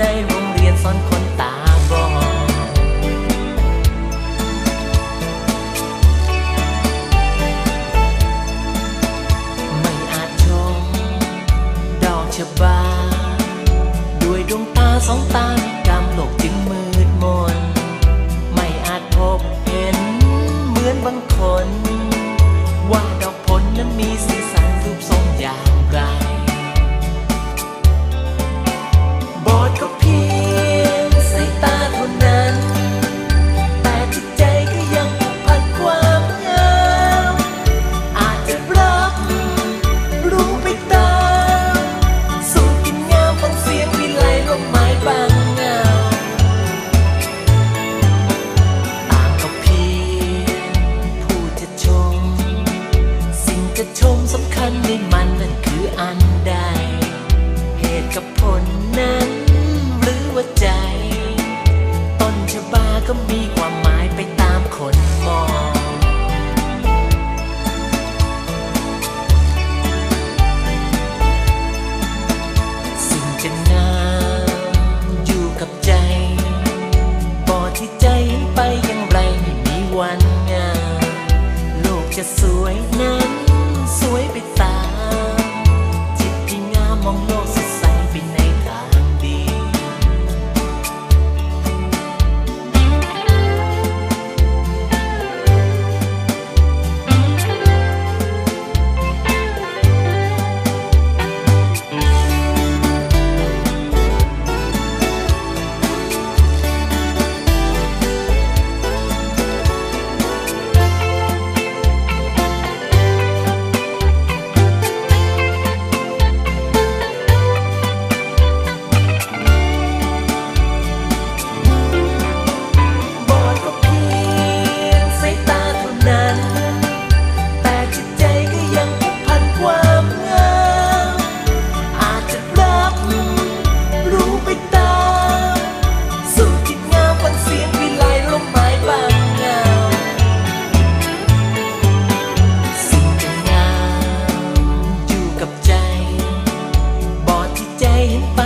ในโรงเรียนสอนคนตาบอดไม่อาจชมดอกชบา ด้วยดวงตาสองตาดำโลกจึง ก็มีความหมายไปตามคนมอง สิ่งจะงามอยู่กับใจบ่อที่ใจไปยังไรไม่มีวันงามโลกจะสวยน่า ไป